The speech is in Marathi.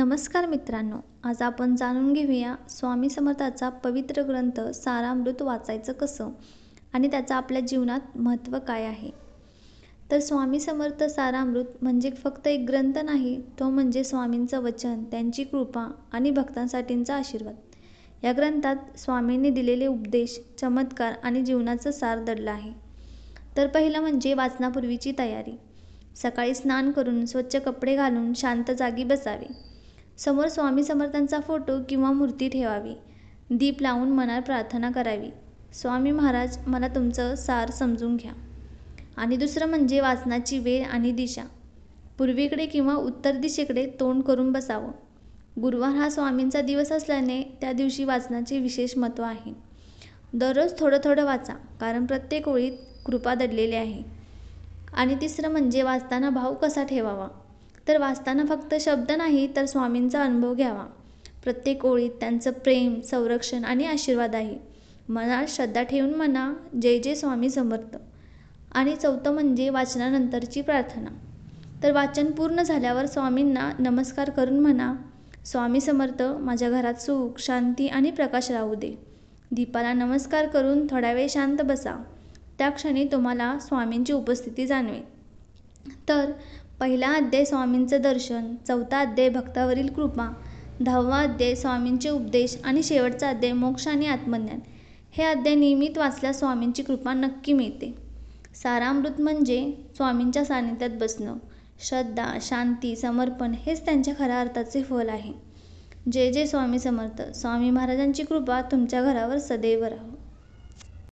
नमस्कार मित्रांनो आज आपण जाणून घेऊया स्वामी समर्थाचा पवित्र ग्रंथ सारामृत वाचायचं कसं आणि त्याचं आपल्या जीवनात महत्त्व काय आहे. तर स्वामी समर्थ सारामृत म्हणजे फक्त एक ग्रंथ नाही तो म्हणजे स्वामींचं वचन त्यांची कृपा आणि भक्तांसाठींचा आशीर्वाद. या ग्रंथात स्वामींनी दिलेले उपदेश चमत्कार आणि जीवनाचं सार दडलं आहे. तर पहिलं म्हणजे वाचनापूर्वीची तयारी. सकाळी स्नान करून स्वच्छ कपडे घालून शांत जागी बसावे. समोर स्वामी समर्थांचा फोटो किंवा मूर्ती ठेवावी. दीप लावून मनात प्रार्थना करावी. स्वामी महाराज मला तुमचं सार समजून घ्या. आणि दुसरं म्हणजे वाचनाची वेळ आणि दिशा. पूर्वेकडे किंवा उत्तर दिशेकडे तोंड करून बसावं. गुरुवार हा स्वामींचा दिवस असल्याने त्या दिवशी वाचनाचे विशेष महत्त्व आहे. दररोज थोडं थोडं वाचा कारण प्रत्येक ओळीत कृपा दडलेली आहे. आणि तिसरं म्हणजे वाचताना भाव कसा ठेवावा? तर वाचताना फक्त शब्द नाही तर स्वामींचा अनुभव घ्यावा. प्रत्येक ओळीत त्यांचं प्रेम संरक्षण आणि आशीर्वाद आहे. मनात श्रद्धा ठेवून म्हणा जय जय स्वामी समर्थ. आणि चौथं म्हणजे वाचनानंतरची प्रार्थना. तर वाचन पूर्ण झाल्यावर स्वामींना नमस्कार करून म्हणा स्वामी समर्थ माझ्या घरात सुख शांती आणि प्रकाश राहू दे. दीपाला नमस्कार करून थोडा वेळ शांत बसा. त्या क्षणी तुम्हाला स्वामींची उपस्थिती जाणवेल. तर पहिला अध्याय स्वामींचं दर्शन चौथा अध्याय भक्तावरील कृपा दहावा अध्याय स्वामींचे उपदेश आणि शेवटचा अध्याय मोक्ष आणि आत्मज्ञान. हे अध्याय नियमित वाचल्यास स्वामींची कृपा नक्की मिळते. सारामृत म्हणजे स्वामींच्या सानिध्यात बसणं. श्रद्धा शांती समर्पण हेच त्यांच्या खऱ्या अर्थाचे फल आहे. जय जय स्वामी समर्थ स्वामी महाराजांची कृपा तुमच्या घरावर सदैव राहो.